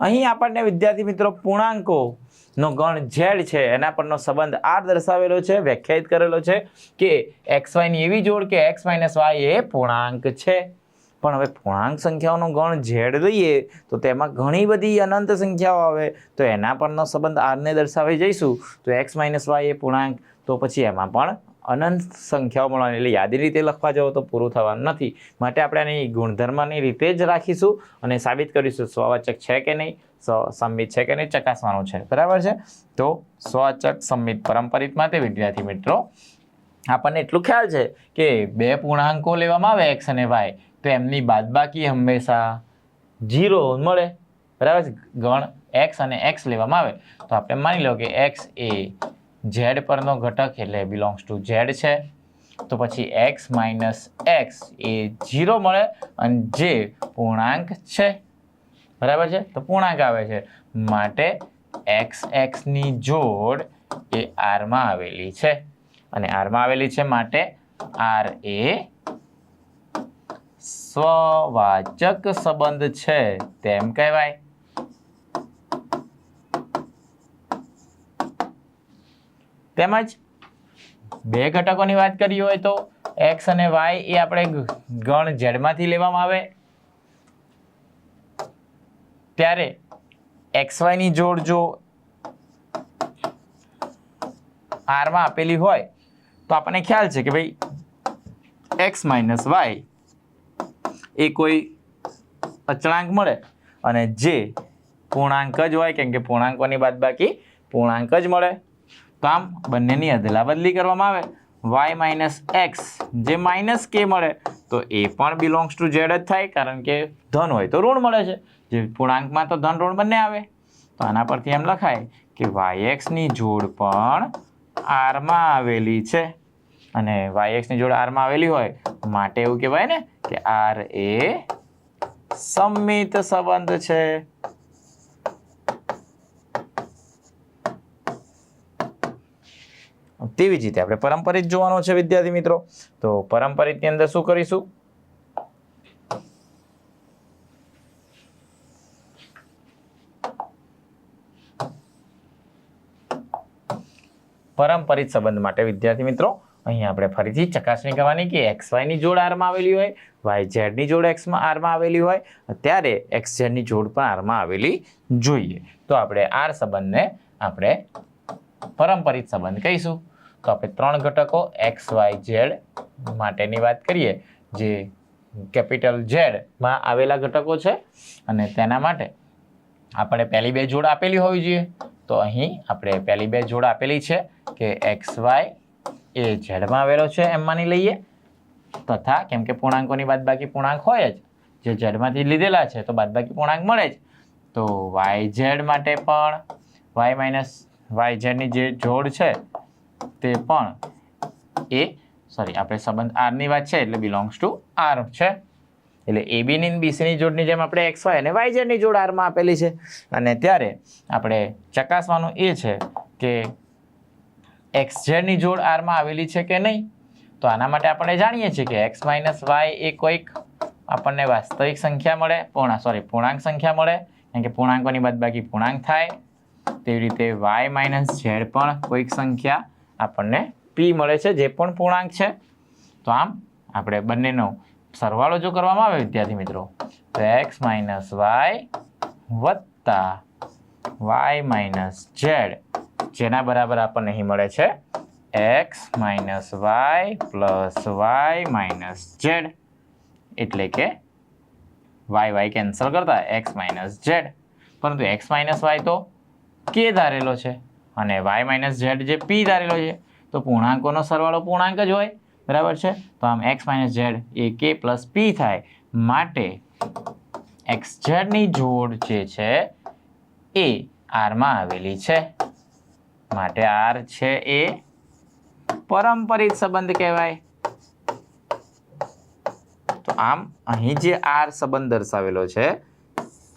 અહીં આપણને વિદ્યાર્થી મિત્રો પૂર્ણાંકો નો ગણ ઝેડ છે, એના પરનો સંબંધ આર દર્શાવેલો છે, વ્યાખ્યાયિત કરેલો છે કે એક્સ વાયની એવી જોડ કે એક્સ માઇનસ વાય એ પૂર્ણાંક છે. પણ હવે પૂર્ણાંક સંખ્યાઓનો ગણ ઝેડ લઈએ તો તેમાં ઘણી બધી અનંત સંખ્યાઓ આવે. તો એના પરનો સંબંધ આરને દર્શાવી જઈશું. તો એક્સ માઇનસ વાય એ પૂર્ણાંક, તો પછી એમાં પણ અનંત સંખ્યાઓ મળવાની. એટલે યાદી રીતે લખવા જાઓ તો પૂરું થવાનું નથી. માટે આપણે આની ગુણધર્મની રીતે જ રાખીશું અને સાબિત કરીશું સ્વવાચક છે કે નહીં સંમિત છે કે નહીં, ચકાસવાનું છે. બરાબર છે? તો સ્વવાચક, સંમિત પરંપરિત માટે વિદ્યાર્થી મિત્રો, આપણને એટલું ખ્યાલ છે કે બે પૂર્ણાંકો લેવામાં આવે, એક્સ અને વાય. તો એમની બાદબાકી હંમેશા જીરો મળે. બરાબર છે? ગણ એક્સ અને એક્સ લેવામાં આવે. તો આપણે માની લો કે એક્સ એ ઝેડ પરનો ઘટક એટલે બિલોંગ્સ ટુ ઝેડ છે, તો પછી એક્સ માઇનસ એક્સ એ જીરો મળે અને જે પૂર્ણાંક છે. બરાબર છે? તો પૂર્ણાંક આવે છે. માટે એક્સ એક્સની જોડ એ આરમાં આવેલી છે. અને આરમાં આવેલી છે માટે આર એ સ્વવાચક સંબંધ છે. તેમ કહેવાય. તેમજ બે ઘટકોની વાત કરી હોય તો એક્સ અને વાય એ આપણે ગણ ઝેડમાંથી લેવામાં આવે. ત્યારે એક્સ વાયની જોડ જો આરમાં આપેલી હોય તો આપણને ખ્યાલ છે કે ભાઈ એક્સ માઇનસ વાય એ કોઈ અચળાંક મળે અને જે પૂર્ણાંક જ હોય, કેમ કે પૂર્ણાંકોની બાદબાકી પૂર્ણાંક જ મળે. તો આમ બંનેની અદલા બદલી કરવામાં આવે. વાય માઇનસ એક્સ જે માઇનસ કે મળે, તો એ પણ બિલોંગ્સ ટુ ઝેડ જ થાય, કારણ કે ધન હોય તો ઋણ મળે છે. જે પૂર્ણાંકમાં તો ધન ઋણ બંને આવે. તો આના પરથી એમ લખાય કે વાય એક્સની જોડ પણ આરમાં આવેલી છે. અને વાય એક્સની જોડ આરમાં આવેલી હોય, માટે એવું કહેવાય ને કે આર એ સંમિત સંબંધ છે. તેવી જ રીતે આપણે પરંપરિત જોવાનો છે, વિદ્યાર્થી મિત્રો. તો પરંપરિતની અંદર શું કરીશું? પરંપરિત સંબંધ માટે, વિદ્યાર્થી મિત્રો અહીં આપણે ફરીથી ચકાસણી કરવાની કે એક્સ વાયની જોડ આરમાં આવેલી હોય, વાય ઝેડની જોડ એક્સમાં આરમાં આવેલી હોય ત્યારે એક્સ ઝેડની જોડ પણ આરમાં આવેલી જોઈએ. તો આપણે આર સંબંધને આપણે પરંપરિત સંબંધ કહીશું. તો આપણે ત્રણ ઘટકો એક્સ વાય ઝેડ માટેની વાત કરીએ, જે કેપિટલ ઝેડમાં આવેલા ઘટકો છે અને તેના માટે આપણે પહેલી બે જોડ આપેલી હોવી જોઈએ. તો અહીં આપણે પહેલી બે જોડ આપેલી છે કે એક્સ વાય એ ઝેડમાં આવેલો છે એમ માની લઈએ. તથા કેમ કે પૂર્ણાંકોની બાદબાકી પૂર્ણાંક હોય જ, જે ઝેડમાંથી લીધેલા છે તો બાદબાકી પૂર્ણાંક મળે જ. તો વાય ઝેડ માટે પણ વાય માઇનસ વાય ઝેડની જે જોડ છે તે પણ એ સોરી આપણે સંબંધ આરની વાત છે, એટલે બિલોંગ્સ ટુ આર છે. એટલે એ બીની બીસીની જોડની જેમ આપણે એક્સ વાય અને વાય ઝેડની જોડ આરમાં આપેલી છે. અને ત્યારે આપણે ચકાસવાનું એ છે કે એક્સ ઝેડની જોડ આરમાં આવેલી છે કે નહીં? તો આના માટે આપણે જાણીએ છીએ કે એક્સ માઇનસ વાય એ કોઈક આપણને વાસ્તવિક સંખ્યા મળે, પૂર્ણા સોરી પૂર્ણાંક સંખ્યા મળે. કારણ કે પૂર્ણાંકોની બાદબાકી પૂર્ણાંક થાય. તેવી રીતે વાય માઇનસ ઝેડ પણ કોઈક સંખ્યા આપણને પી મળે છે, જે પણ પૂર્ણાંક છે. તો આમ આપણે બંનેનો સરવાળો જો કરવામાં આવે, વિદ્યાર્થી મિત્રો, તો એક્સ માઇનસ વાય વત્તા વાય માઇનસ ઝેડ જેના બરાબર આપણને અહીં મળે છે X minus Y plus Y minus Z એટલે કે વાય વાય કેન્સલ કરતા એક્સ માઇનસ ઝેડ પરંતુ એક્સ માઇનસ વાય તો કે ધારેલો છે? અને વાય માઇનસ ઝેડ જે પી ધારેલો છે, તો પૂર્ણાંકોનો સરવાળો પૂર્ણાંક જ હોય, બરાબર છે? તો આમ એક્સ માઇનસ ઝેડ એ કે પ્લસ પી થાય. માટે એક્સ ઝેડની જોડ જે છે, એ આરમાં આવેલી છે. માટે આર છે એ પરંપરિત સંબંધ કહેવાય. તો આમ અહીં જે આર સંબંધ દર્શાવેલો છે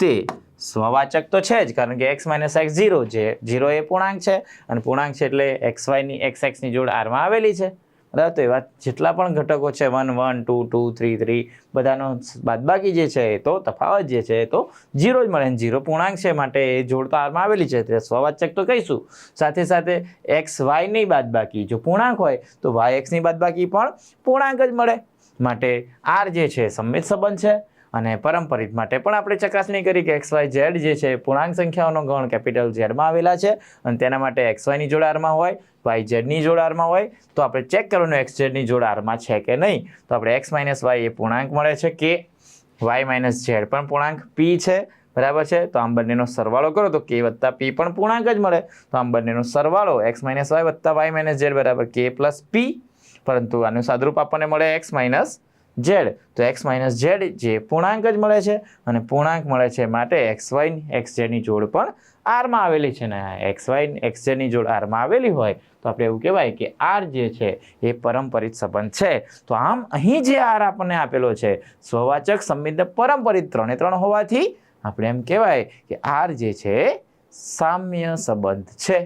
તે સ્વવાચક તો છે જ, કારણ કે એક્સ માઇનસ એક્સ ઝીરો જે ઝીરો એ પૂર્ણાંક છે અને પૂર્ણાંક છે એટલે એક્સ વાયની એક્સ એક્સની જોડ આરમાં આવેલી છે. બરાબર, તો એવા જેટલા પણ ઘટકો છે one one two two three three બધાનો બાદબાકી જે છે એ તો તફાવત જે છે એ તો જીરો જ મળે અને ઝીરો પૂર્ણાંક છે માટે એ જોડ તો આરમાં આવેલી છે. એટલે સ્વવાચક તો કહીશું. સાથે સાથે એક્સ વાયની બાદબાકી જો પૂર્ણાંક હોય, તો વાય એક્સની બાદબાકી પણ પૂર્ણાંક જ મળે. માટે આર જે છે સંમિત સંબંધ છે. અને પરંપરિત માટે પણ આપણે ચકાસણી કરી કે એક્સ વાય ઝેડ જે છે પૂર્ણાંક સંખ્યાઓનો ગણ કેપિટલ ઝેડમાં આવેલા છે અને તેના માટે એક્સ વાયની જોડારમાં હોય, વાય ઝેડની જોડારમાં હોય, તો આપણે ચેક કરવાનું એક્સ ઝેડની જોડારમાં છે કે નહીં. તો આપણે એક્સ માઇનસ વાય એ પૂર્ણાંક મળે છે કે વાય માઇનસ ઝેડ પણ પૂર્ણાંક પી છે, બરાબર છે? તો આમ બંનેનો સરવાળો કરો તો કે વત્તા પી પણ પૂર્ણાંક જ મળે. તો આમ બંનેનો સરવાળો એક્સ માઇનસ વાય વત્તા વાય માઇનસ ઝેડ બરાબર કે પ્લસ પી. પરંતુ આનું સાદરૂપ આપણને મળે એક્સ માઇનસ ઝેડ તો એક્સ માઇનસ ઝેડ જે પૂર્ણાંક જ મળે છે અને પૂર્ણાંક મળે છે માટે એક્સ વાય એક્સ ઝેડની જોડ પણ આરમાં આવેલી છે. ને એક્સ વાય એક્સ ઝેડની જોડ આરમાં આવેલી હોય, તો આપણે એવું કહેવાય કે આર જે છે એ પરંપરિત સંબંધ છે. તો આમ અહીં જે આર આપણને આપેલો છે, સ્વવાચક સંબંધ પરંપરિત ત્રણે ત્રણ હોવાથી આપણે એમ કહેવાય કે આર જે છે સામ્ય સંબંધ છે.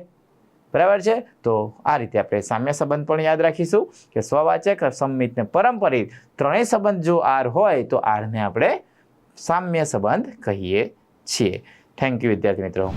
બરાબર છે? તો આ રીતે આપણે સામ્ય સંબંધ પણ યાદ રાખીશું કે સ્વવાચક સંમિત ને પરંપરિત ત્રણેય સંબંધ જો આર હોય તો આરને આપણે સામ્ય સંબંધ કહીએ છીએ. થેન્ક યુ વિદ્યાર્થી મિત્રો.